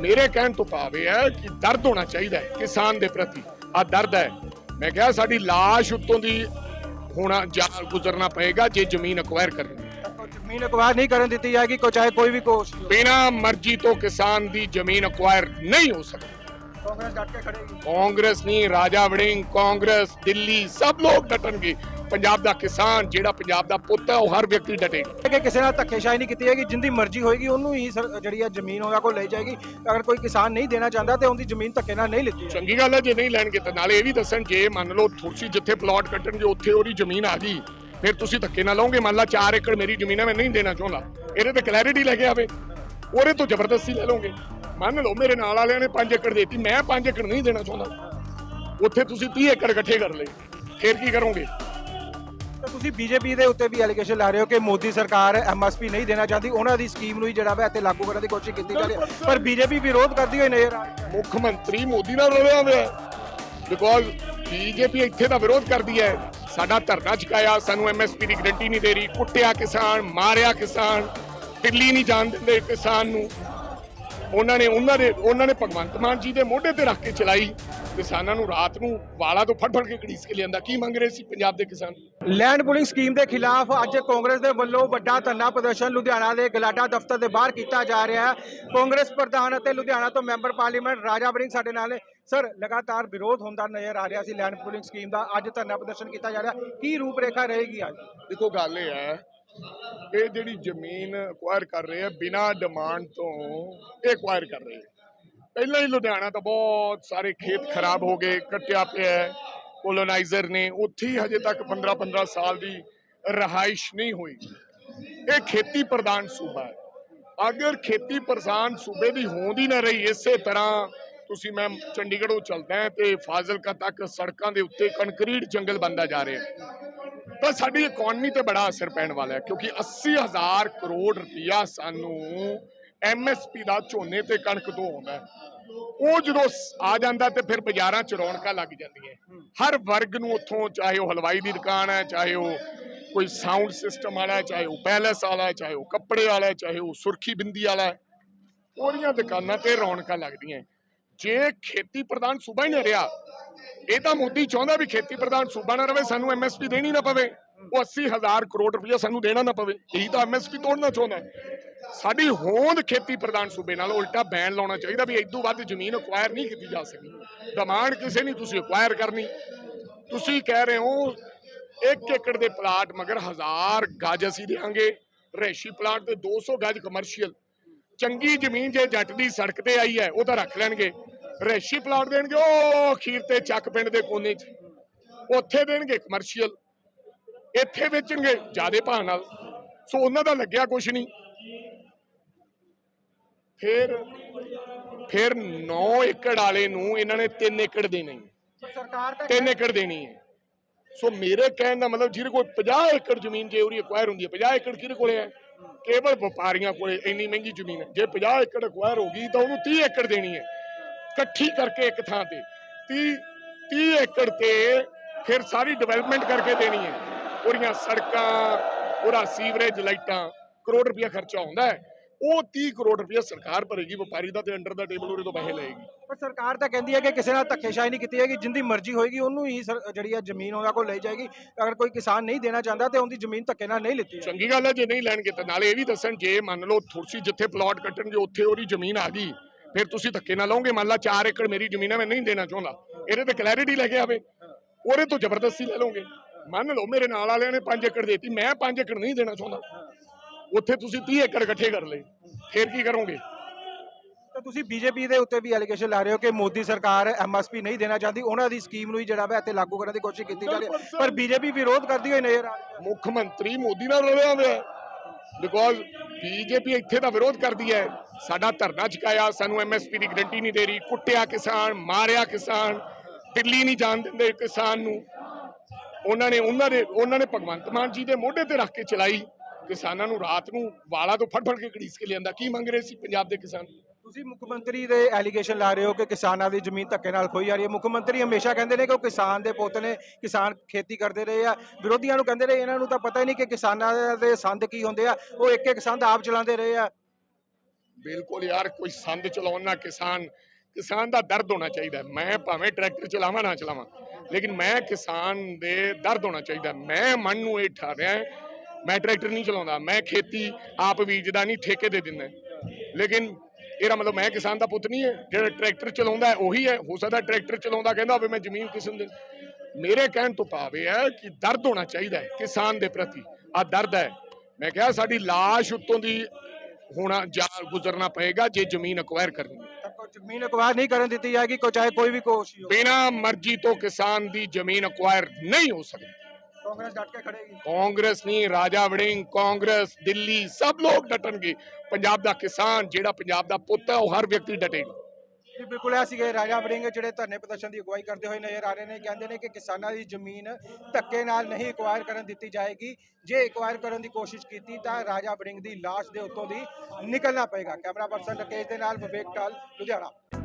ਮੇਰੇ ਕਹਿਣ ਤੋਂ ਭਾਵ ਇਹ ਹੈ ਕਿ ਦਰਦ ਹੋਣਾ ਚਾਹੀਦਾ ਹੈ ਕਿਸਾਨ ਦੇ ਪ੍ਰਤੀ। ਆ ਦਰਦ ਹੈ। ਮੈਂ ਕਿਹਾ ਸਾਡੀ ਲਾਸ਼ ਉੱਤੋਂ ਦੀ ਹੋਣਾ ਜਾ ਗੁਜ਼ਰਨਾ ਪਏਗਾ ਜੇ ਜ਼ਮੀਨ ਅਕਵਾਇਰ ਕਰਨੀ। ਜ਼ਮੀਨ ਅਕਵਾਇਰ ਨਹੀਂ ਕਰਨ ਦਿੱਤੀ ਜਾਏਗੀ ਕੋ ਚਾਹੇ ਕੋਈ ਵੀ ਕੋਸ਼ਿਸ਼ ਬਿਨਾਂ ਮਰਜ਼ੀ ਤੋਂ ਕਿਸਾਨ ਦੀ ਜ਼ਮੀਨ ਅਕਵਾਇਰ ਨਹੀਂ ਹੋ ਸਕਦੀ। ਕਾਂਗਰਸ ਡਟ ਕੇ ਖੜੇਗੀ। ਕਾਂਗਰਸ ਨਹੀਂ ਰਾਜਾ ਵੜਿੰਗ ਕਾਂਗਰਸ ਦਿੱਲੀ ਸਭ ਲੋਕ ਡਟਣਗੇ। ਪੰਜਾਬ ਦਾ ਕਿਸਾਨ ਜਿਹੜਾ ਪੰਜਾਬ ਦਾ ਪੁੱਤ ਹੈ ਉਹ ਹਰ ਵਿਅਕਤੀ ਡਟੇਗਾ ਕਿ ਕਿਸੇ ਨਾਲ ਧੱਕੇਸ਼ਾਹੀ ਨਹੀਂ ਕੀਤੀ ਜਾਏਗੀ ਜਿੰਦੀ ਮਰਜ਼ੀ ਹੋਏਗੀ ਉਹਨੂੰ ਹੀ ਜਿਹੜੀ ਆ ਜ਼ਮੀਨ ਉਹਨਾਂ ਕੋਲ ਲਈ ਜਾਏਗੀ। ਅਗਰ ਕੋਈ ਕਿਸਾਨ ਨਹੀਂ ਦੇਣਾ ਚਾਹੁੰਦਾ ਤੇ ਉਹਦੀ ਜ਼ਮੀਨ ਧੱਕੇ ਨਾਲ ਨਹੀਂ ਲਿੱਤੀ ਚੰਗੀ ਗੱਲ ਹੈ ਜੇ ਨਹੀਂ ਲੈਣਗੇ ਤਾਂ ਨਾਲੇ ਇਹ ਵੀ ਦੱਸਣ ਜੇ ਮੰਨ ਲਓ ਤੁਸੀਂ ਜਿੱਥੇ ਪਲਾਟ ਕੱਟਣਗੇ ਉੱਥੇ ਉਹਦੀ ਜ਼ਮੀਨ ਆ ਗਈ ਫਿਰ ਤੁਸੀਂ ਧੱਕੇ ਨਾਲ ਲਓਗੇ? ਮੰਨ ਲਾ 4 ਏਕੜ ਮੇਰੀ ਜ਼ਮੀਨ ਹੈ ਮੈਂ ਨਹੀਂ ਦੇਣਾ ਚਾਹੁੰਦਾ। ਇਹਦੇ ਤੇ ਕਲੈਰਿਟੀ ਲੈ ਕੇ ਆਵੇ। ਉਹਦੇ ਤੋਂ ਜ਼ਬਰਦਸਤੀ ਲੈ ਲਓਗੇ। ਮੰਨ ਲਓ ਮੇਰੇ ਨਾਲ ਵਾਲਿਆਂ ਨੇ 5 ਏਕੜ ਦੇਤੀ ਮੈਂ 5 ਏਕੜ ਨਹੀਂ ਦੇਣਾ ਚਾਹੁੰਦਾ। ਉੱਥੇ ਤੁਸੀਂ 30 ਏਕੜ ਇਕੱਠੇ ਕਰ ਲਏ। ਫਿਰ ਕੀ ਕਰੋਗੇ? ਤਾਂ ਤੁਸੀਂ ਬੀਜੇਪੀ ਦੇ ਉੱਤੇ ਵੀ ਐਲੀਗੇਸ਼ਨ ਲਾ ਰਹੇ ਹੋ ਕਿ ਮੋਦੀ ਸਰਕਾਰ ਐਮਐਸਪੀ ਨਹੀਂ ਦੇਣਾ ਚਾਹਦੀ। ਉਹਨਾਂ ਦੀ ਸਕੀਮ ਨੂੰ ਹੀ ਜਿਹੜਾ ਵਾ ਇੱਥੇ ਲਾਗੂ ਕਰਨ ਦੀ ਕੋਸ਼ਿਸ਼ ਕੀਤੀ ਜਾ ਰਹੀ ਹੈ। ਪਰ ਬੀਜੇਪੀ ਵਿਰੋਧ ਕਰਦੀ ਹੋਈ ਨਜ਼ਰ ਆ ਰਹੀ ਹੈ। ਮੁੱਖ ਮੰਤਰੀ ਮੋਦੀ ਨਾਲ ਰਲਿਆ ਹੋਇਆ ਬਿਕੋਜ਼ ਬੀਜੇਪੀ ਇੱਥੇ ਦਾ ਵਿਰੋਧ ਕਰਦੀ ਹੈ। ਸਾਡਾ ਧਰਨਾ ਚੁਕਾਇਆ, ਸਾਨੂੰ ਐਮਐਸਪੀ ਦੀ ਗਰੰਟੀ ਨਹੀਂ ਦੇ ਰਹੀ। ਕੁੱਟਿਆ ਕਿਸਾਨ, ਮਾਰਿਆ ਕਿਸਾਨ, ਦਿੱਲੀ ਨਹੀਂ ਜਾਣ ਦਿੰਦੇ ਕਿਸਾਨ ਨੂੰ। ਉਹਨਾਂ ਨੇ ਉਹਨਾਂ ਦੇ ਉਹਨਾਂ ਨੇ ਭਗਵੰਤ ਮਾਨ ਜੀ ਦੇ ਮੋਢੇ ਤੇ ਰੱਖ ਕੇ ਚਲਾਈ ਕਿਸਾਨਾਂ ਨੂੰ ਰਾਤ ਨੂੰ ਵਾਲਾ ਤੋਂ ਫੜ ਫੜ ਕੇ ਘੜੀਸ ਕੇ ਲਿਆਂਦਾ। ਕੀ ਮੰਗ ਰਹੇ ਸੀ ਪੰਜਾਬ ਦੇ ਕਿਸਾਨ? ਲੈਂਡ ਪੂਲਿੰਗ ਸਕੀਮ ਦੇ ਖਿਲਾਫ ਅੱਜ ਕਾਂਗਰਸ ਦੇ ਵੱਲੋਂ ਵੱਡਾ ਧਰਨਾ ਪ੍ਰਦਰਸ਼ਨ ਲੁਧਿਆਣਾ ਦੇ ਗਲਾਟਾ ਦਫ਼ਤਰ ਦੇ ਬਾਹਰ ਕੀਤਾ ਜਾ ਰਿਹਾ ਹੈ। ਕਾਂਗਰਸ ਪ੍ਰਧਾਨ ਅਤੇ ਲੁਧਿਆਣਾ ਤੋਂ ਮੈਂਬਰ ਪਾਰਲੀਮੈਂਟ ਰਾਜਾ ਵੜਿੰਗ ਸਾਡੇ ਨਾਲ ਨੇ। ਸਰ ਲਗਾਤਾਰ ਵਿਰੋਧ ਹੁੰਦਾ ਨਜ਼ਰ ਆ ਰਿਹਾ ਸੀ ਲੈਂਡ ਪੂਲਿੰਗ ਸਕੀਮ ਦਾ। ਅੱਜ ਧਰਨਾ ਪ੍ਰਦਰਸ਼ਨ ਕੀਤਾ ਜਾ ਰਿਹਾ। ਕੀ ਰੂਪਰੇਖਾ ਰਹੇਗੀ ਅੱਜ? ਦੇਖੋ ਗੱਲ ਇਹ ਹੈ ਇਹ ਜਿਹੜੀ ਜ਼ਮੀਨ ਅਕਵਾਇਰ ਕਰ ਰਹੇ ਆ, ਬਿਨਾਂ ਡਿਮਾਂਡ ਤੋਂ ਇਹ ਅਕਵਾਇਰ ਕਰ ਰਹੇ ਪਹਿਲਾਂ ਹੀ ਲੁਧਿਆਣਾ ਤਾਂ ਬਹੁਤ ਸਾਰੇ ਖੇਤ ਖਰਾਬ ਹੋ ਗਏ, ਕੱਟਿਆ ਪਿਆ ਕੋਲੋਨਾਈਜ਼ਰ ਨੇ ਉੱਥੇ ਹੀ ਹਜੇ ਤੱਕ 15 15 ਸਾਲ ਦੀ ਰਹਾਇਸ਼ ਨਹੀਂ ਹੋਈ। ਇਹ ਖੇਤੀ ਪ੍ਰਧਾਨ ਸੂਬਾ ਹੈ। ਅਗਰ ਖੇਤੀ ਪ੍ਰਧਾਨ ਸੂਬੇ ਦੀ ਹੋਂਦ ਹੀ ਨਾ ਰਹੀ, ਇਸੇ ਤਰ੍ਹਾਂ ਤੁਸੀਂ ਮੈਂ ਚੰਡੀਗੜ੍ਹੋਂ ਚੱਲਦਾ ਹਾਂ ਤੇ ਫਾਜ਼ਿਲਕਾ ਤੱਕ ਸੜਕਾਂ ਦੇ ਉੱਤੇ ਕੰਕਰੀਟ ਜੰਗਲ ਬਣਦਾ ਜਾ ਰਿਹਾ ਤਾਂ ਸਾਡੀ ਇਕਨੋਮੀ ਤੇ ਬੜਾ ਅਸਰ ਪੈਣ ਵਾਲਾ ਹੈ, ਕਿਉਂਕਿ 80000 ਕਰੋੜ ਰੁਪਇਆ ਸਾਨੂੰ ਐਮਐਸਪੀ ਦਾ ਝੋਨੇ ਤੇ ਕਣਕ ਤੋਂ ਆਉਂਦਾ ਉਹ ਜਦੋਂ ਆ ਜਾਂਦਾ ਤੇ ਫਿਰ ਬਾਜ਼ਾਰਾਂ 'ਚ ਰੌਣਕਾਂ ਲੱਗ ਜਾਂਦੀਆਂ ਹਰ ਵਰਗ ਨੂੰ ਉੱਥੋਂ ਚਾਹੇ ਉਹ ਹਲਵਾਈ ਦੀ ਦੁਕਾਨ ਹੈ, ਚਾਹੇ ਉਹ ਕੋਈ ਸਾਊਂਡ ਸਿਸਟਮ ਵਾਲਾ ਚਾਹੇ ਉਹ ਪੈਲੇਸ ਵਾਲਾ ਹੈ, ਚਾਹੇ ਉਹ ਕੱਪੜੇ ਵਾਲਾ ਹੈ, ਚਾਹੇ ਉਹ ਸੁਰਖੀ ਬਿੰਦੀ ਵਾਲਾ ਉਹਦੀਆਂ ਦੁਕਾਨਾਂ ਤੇ ਰੌਣਕਾਂ ਲੱਗਦੀਆਂ ਜੇ ਖੇਤੀ ਪ੍ਰਧਾਨ ਸੂਬਾ ਹੀ ਨਾ ਰਿਹਾ ਇਹ ਤਾਂ ਮੋਦੀ ਚਾਹੁੰਦਾ ਵੀ ਖੇਤੀ ਪ੍ਰਧਾਨ ਸੂਬਾ ਨਾ ਰਵੇ, ਸਾਨੂੰ ਐਮਐਸਪੀ ਦੇਣੀ ਨਾ ਪਵੇ। ਉਹ 80000 ਕਰੋੜ ਰੁਪਇਆ ਸਾਨੂੰ ਦੇਣਾ ਨਾ ਪਵੇ। ਇਹੀ ਤਾਂ ਐਮਐਸਪੀ ਤੋੜਨਾ ਚਾਹੁੰਦਾ ਸਾਡੀ ਹੋਂਦ ਖੇਤੀ ਪ੍ਰਧਾਨ ਸੂਬੇ ਨਾਲ ਉਲਟਾ ਬੈਨ ਲਾਉਣਾ ਚਾਹੀਦਾ ਵੀ ਇਦੋਂ ਵੱਧ ਜ਼ਮੀਨ ਅਕਵਾਇਰ ਨਹੀਂ ਕੀਤੀ ਜਾ ਸਕਦੀ। ਡਿਮਾਂਡ ਕਿਸੇ ਨਹੀਂ ਤੁਸੀਂ ਅਕਵਾਇਰ ਕਰਨੀ। ਤੁਸੀਂ ਕਹਿ ਰਹੇ ਹੋ, ਇੱਕ ਏਕੜ ਦੇ ਪਲਾਟ ਮਗਰ ਹਜ਼ਾਰ ਗਜ ਅਸੀਂ ਦੇਾਂਗੇ ਰੈਸ਼ੀ ਪਲਾਟ ਤੇ 200 ਗਜ ਕਮਰਸ਼ੀਅਲ ਚੰਗੀ ਜ਼ਮੀਨ ਜੇ ਜੱਟ ਦੀ ਸੜਕ ਤੇ ਆਈ ਹੈ, ਉਹ ਤਾਂ ਰੱਖ ਲੈਣਗੇ। ਰੈਸ਼ੀ ਪਲਾਟ ਦੇਣਗੇ ਉਹ ਖੀਰ ਤੇ ਚੱਕ ਪਿੰਡ ਦੇ ਕੋਨੇ 'ਚ। ਉੱਥੇ ਦੇਣਗੇ ਕਮਰਸ਼ੀਅਲ ਇੱਥੇ ਵੇਚਣਗੇ ਜਿਆਦੇ ਭਾਅ ਨਾਲ। ਸੋ ਉਹਨਾਂ ਦਾ ਲੱਗਿਆ ਕੁਛ ਨਹੀਂ। ਫਿਰ ਫਿਰ 9 ਏਕੜ ਵਾਲੇ ਨੂੰ ਇਹਨਾਂ ਨੇ 3 ਏਕੜ ਦੇਣੇ ਸਰਕਾਰ ਤਾਂ 3 ਏਕੜ ਦੇਣੀ ਹੈ। ਸੋ ਮੇਰੇ ਕਹਿਣ ਦਾ ਮਤਲਬ ਜਿਹਦੇ ਕੋਲ 50 ਏਕੜ ਜ਼ਮੀਨ ਜੇ ਉਹਦੀ ਅਕਵਾਇਰ ਹੁੰਦੀ ਹੈ 50 ਏਕੜ ਕਿਹਦੇ ਕੋਲੇ ਹੈ? ਕੇਵਲ ਵਪਾਰੀਆਂ ਕੋਲੇ ਇੰਨੀ ਮਹਿੰਗੀ ਜ਼ਮੀਨ ਹੈ। ਜੇ 50 ਏਕੜ ਅਕਵਾਇਰ ਹੋ ਗਈ ਤਾਂ ਉਹਨੂੰ 30 ਏਕੜ ਦੇਣੀ ਹੈ। ਇਕੱਠੀ ਕਰਕੇ ਇੱਕ ਥਾਂ ਤੇ। 30 30 ਏਕੜ ਤੇ ਫਿਰ ਸਾਰੀ ਡਿਵੈਲਪਮੈਂਟ ਕਰਕੇ ਦੇਣੀ ਹੈ। ਉਹਦੀਆਂ ਸੜਕਾਂ ਉਹਦਾ ਸੀਵਰੇਜ ਲਾਈਟਾਂ ਕਰੋੜ ਰੁਪਇਆ ਖਰਚਾ ਆਉਂਦਾ ਹੈ। ਉਹ 30 ਕਰੋੜ ਰੁਪਇਆ ਸਰਕਾਰ ਭਰੇਗੀ ਵਪਾਰੀ ਦਾ ਤੇ ਅੰਡਰ ਦਾ ਟੇਬਲ ਉਹਦੇ ਤੋਂ ਪੈਸੇ ਲਏਗੀ। ਪਰ ਸਰਕਾਰ ਤਾਂ ਕਹਿੰਦੀ ਹੈ ਕਿ ਕਿਸੇ ਨਾਲ ਧੱਕੇਸ਼ਾਹੀ ਨਹੀਂ ਕੀਤੀ ਜਾਏਗੀ ਜਿੰਦੀ ਮਰਜ਼ੀ ਹੋਏਗੀ ਉਹਨੂੰ ਹੀ ਜਿਹੜੀ ਆ ਜ਼ਮੀਨ ਉਹਨਾਂ ਕੋਲ ਲਈ ਜਾਏਗੀ। ਅਗਰ ਕੋਈ ਕਿਸਾਨ ਨਹੀਂ ਦੇਣਾ ਚਾਹੁੰਦਾ ਤੇ ਉਹਦੀ ਜ਼ਮੀਨ ਧੱਕੇ ਨਾਲ ਨਹੀਂ ਲਿੱਤੀ ਚੰਗੀ ਗੱਲ ਹੈ ਜੇ ਨਹੀਂ ਲੈਣਗੇ ਤਾਂ ਨਾਲੇ ਇਹ ਵੀ ਦੱਸਣ ਜੇ ਮੰਨ ਲਓ ਤੁਸੀਂ ਜਿੱਥੇ ਪਲਾਟ ਕੱਟਣਗੇ ਉੱਥੇ ਉਹਦੀ ਜ਼ਮੀਨ ਆ ਗਈ। ਫਿਰ ਤੁਸੀਂ ਧੱਕੇ ਨਾਲ ਲਓਗੇ? ਮੰਨ ਲਾ 4 ਏਕੜ ਮੇਰੀ ਜ਼ਮੀਨ ਹੈ ਮੈਂ ਨਹੀਂ ਦੇਣਾ ਚਾਹੁੰਦਾ। ਇਹਦੇ ਤੇ ਕਲੈਰਿਟੀ ਲੈ ਕੇ ਆਵੇ। ਉਹਦੇ ਤੋਂ ਜ਼ਬਰਦਸਤੀ ਲੈ ਲਓਗੇ। ਮੰਨ ਲਓ ਮੇਰੇ ਨਾਲ ਵਾਲਿਆਂ ਨੇ 5 ਏਕੜ ਦੇਤੀ ਮੈਂ 5 ਏਕੜ ਨਹੀਂ ਦੇਣਾ ਚਾਹੁੰਦਾ। ਉੱਥੇ ਤੁਸੀਂ 30 ਏਕੜ ਇਕੱਠੇ ਕਰ ਲਏ। ਫਿਰ ਕੀ ਕਰੋਗੇ? ਤਾਂ ਤੁਸੀਂ ਬੀਜੇਪੀ ਦੇ ਉੱਤੇ ਵੀ ਐਲੀਗੇਸ਼ਨ ਲਾ ਰਹੇ ਹੋ ਕਿ ਮੋਦੀ ਸਰਕਾਰ ਐਮਐਸਪੀ ਨਹੀਂ ਦੇਣਾ ਚਾਹਦੀ। ਉਹਨਾਂ ਦੀ ਸਕੀਮ ਨੂੰ ਹੀ ਜਿਹੜਾ ਵਾ ਇੱਥੇ ਲਾਗੂ ਕਰਨ ਦੀ ਕੋਸ਼ਿਸ਼ ਕੀਤੀ ਜਾ ਰਹੀ ਹੈ। ਪਰ ਬੀਜੇਪੀ ਵਿਰੋਧ ਕਰਦੀ ਹੋਈ ਨਜ਼ਰ ਆ ਰਹੀ ਹੈ। ਮੁੱਖ ਮੰਤਰੀ ਮੋਦੀ ਨਾਲ ਰਲਿਆ ਹੋਇਆ ਬਿਕੋਜ਼ ਬੀਜੇਪੀ ਇੱਥੇ ਦਾ ਵਿਰੋਧ ਕਰਦੀ ਹੈ। ਸਾਡਾ ਧਰਨਾ ਚੁਕਾਇਆ, ਸਾਨੂੰ ਐਮਐਸਪੀ ਦੀ ਗਰੰਟੀ ਨਹੀਂ ਦੇ ਰਹੀ। ਕੁੱਟਿਆ ਕਿਸਾਨ, ਮਾਰਿਆ ਕਿਸਾਨ, ਦਿੱਲੀ ਨਹੀਂ ਜਾਣ ਦਿੰਦੇ ਕਿਸਾਨ ਨੂੰ। ਉਹਨਾਂ ਨੇ, ਉਹਨਾਂ ਦੇ, ਉਹਨਾਂ ਨੇ ਭਗਵੰਤ ਮਾਨ ਜੀ ਦੇ ਮੋਢੇ ਤੇ ਰੱਖ ਕੇ ਚਲਾਈ। ਕਿਸਾਨਾਂ ਨੂੰ ਰਾਤ ਨੂੰ ਵਾਲਾ ਤੋਂ ਫੜ ਫੜ ਕੇ ਘੜੀਸ ਕੇ ਲਿਆਂਦਾ। ਕੀ ਮੰਗ ਰਹੇ ਸੀ ਪੰਜਾਬ ਦੇ ਕਿਸਾਨ? ਤੁਸੀਂ ਮੁੱਖ ਮੰਤਰੀ ਦੇ ਐਲੀਗੇਸ਼ਨ ਲਾ ਰਹੇ ਹੋ ਕਿ ਕਿਸਾਨਾਂ ਦੀ ਜ਼ਮੀਨ ਧੱਕੇ ਨਾਲ ਖੋਈ ਜਾ ਰਹੀ ਹੈ। ਮੁੱਖ ਮੰਤਰੀ ਹਮੇਸ਼ਾ ਕਹਿੰਦੇ ਨੇ ਕਿ ਉਹ ਕਿਸਾਨ ਦੇ ਪੁੱਤ ਨੇ ਕਿਸਾਨ ਖੇਤੀ ਕਰਦੇ ਰਹੇ ਆ। ਵਿਰੋਧੀਆਂ ਨੂੰ ਕਹਿੰਦੇ ਰਹੇ ਇਹਨਾਂ ਨੂੰ ਤਾਂ ਪਤਾ ਹੀ ਨਹੀਂ ਕਿ ਕਿਸਾਨਾਂ ਦੇ ਸੰਦ ਕੀ ਹੁੰਦੇ ਆ। ਉਹ ਇੱਕ ਇੱਕ ਸੰਦ ਆਪ ਚਲਾਉਂਦੇ ਰਹੇ ਆ। ਬਿਲਕੁਲ ਯਾਰ, ਕੋਈ ਸੰਦ ਚਲਾਉਣਾ ਕਿਸਾਨ ਕਿਸਾਨ ਦਾ ਦਰਦ ਹੋਣਾ ਚਾਹੀਦਾ ਮੈਂ ਭਾਵੇਂ ਟਰੈਕਟਰ ਚਲਾਵਾਂ, ਨਾ ਚਲਾਵਾਂ, ਲੇਕਿਨ ਮੈਂ ਕਿਸਾਨ ਦੇ ਦਰਦ ਹੋਣਾ ਚਾਹੀਦਾ ਮੈਂ ਮਨ ਨੂੰ ਇਹ ਠਾ ਰਿਹਾ ਮੈਂ ਟਰੈਕਟਰ ਨਹੀਂ ਚਲਾਉਂਦਾ, ਮੈਂ ਖੇਤੀ ਆਪ ਬੀਜਦਾ ਨਹੀਂ, ਠੇਕੇ ਦੇ ਦਿੰਦਾ ਲੇਕਿਨ ਇਹਦਾ ਮਤਲਬ ਮੈਂ ਕਿਸਾਨ ਦਾ ਪੁੱਤ ਨਹੀਂ ਹੈ ਜਿਹੜਾ ਟਰੈਕਟਰ ਚਲਾਉਂਦਾ ਉਹੀ ਹੈ। ਹੋ ਸਕਦਾ ਟਰੈਕਟਰ ਚਲਾਉਂਦਾ ਕਹਿੰਦਾ ਹੋਵੇ ਮੈਂ ਜ਼ਮੀਨ ਕਿਸੇ ਨੂੰ ਦੇ ਮੇਰੇ ਕਹਿਣ ਤੋਂ ਇਹ ਹੈ ਕਿ ਦਰਦ ਹੋਣਾ ਚਾਹੀਦਾ ਹੈ ਕਿਸਾਨ ਦੇ ਪ੍ਰਤੀ। ਆ ਦਰਦ ਹੈ। ਮੈਂ ਕਿਹਾ ਸਾਡੀ ਲਾਸ਼ ਉੱਤੋਂ ਦੀ ਹੋਣਾ ਜਾ ਗੁਜ਼ਰਨਾ ਪਏਗਾ ਜੇ ਜ਼ਮੀਨ ਅਕਵਾਇਰ ਕਰਨੀ ਹੈ। ਕੋਈ ਜ਼ਮੀਨ ਅਕਵਾਇਰ ਨਹੀਂ ਕਰਨ ਦਿੱਤੀ ਜਾਏਗੀ ਕੋ ਚਾਹੇ ਕੋਈ ਵੀ ਕੋਸ਼ਿਸ਼ ਬਿਨਾ ਮਰਜ਼ੀ ਤੋਂ ਕਿਸਾਨ ਦੀ ਜ਼ਮੀਨ ਅਕਵਾਇਰ ਨਹੀਂ ਹੋ ਸਕਦੀ। ਕਾਂਗਰਸ ਡਟ ਕੇ ਖੜੇਗੀ। ਕਾਂਗਰਸ ਨਹੀਂ ਰਾਜਾ ਵੜਿੰਗ ਕਾਂਗਰਸ ਦਿੱਲੀ ਸਭ ਲੋਕ ਡਟਣਗੇ। ਪੰਜਾਬ ਦਾ ਕਿਸਾਨ ਜਿਹੜਾ ਪੰਜਾਬ ਦਾ ਪੁੱਤ ਹੈ ਉਹ ਹਰ ਵਿਅਕਤੀ ਡਟੇਗਾ। ਜੀ ਬਿਲਕੁਲ ਇਹ ਸੀਗੇ ਰਾਜਾ ਵੜਿੰਗ ਜਿਹੜੇ ਧਰਨੇ ਪ੍ਰਦਰਸ਼ਨ ਦੀ ਅਗਵਾਈ ਕਰਦੇ ਹੋਏ ਨਜ਼ਰ ਆ ਰਹੇ ਨੇ। ਕਹਿੰਦੇ ਨੇ ਕਿ ਕਿਸਾਨਾਂ ਦੀ ਜ਼ਮੀਨ ਧੱਕੇ ਨਾਲ ਨਹੀਂ ਐਕਵਾਇਰ ਕਰਨ ਦਿੱਤੀ ਜਾਏਗੀ। ਜੇ ਐਕਵਾਇਰ ਕਰਨ ਦੀ ਕੋਸ਼ਿਸ਼ ਕੀਤੀ ਤਾਂ ਰਾਜਾ ਵੜਿੰਗ ਦੀ ਲਾਸ਼ ਦੇ ਉੱਤੋਂ ਦੀ ਨਿਕਲਣਾ ਪਏਗਾ। ਕੈਮਰਾ ਪਰਸਨ ਰਕੇਸ਼ ਦੇ ਨਾਲ ਵਿਵੇਕ ਟਾਲ ਲੁਧਿਆਣਾ।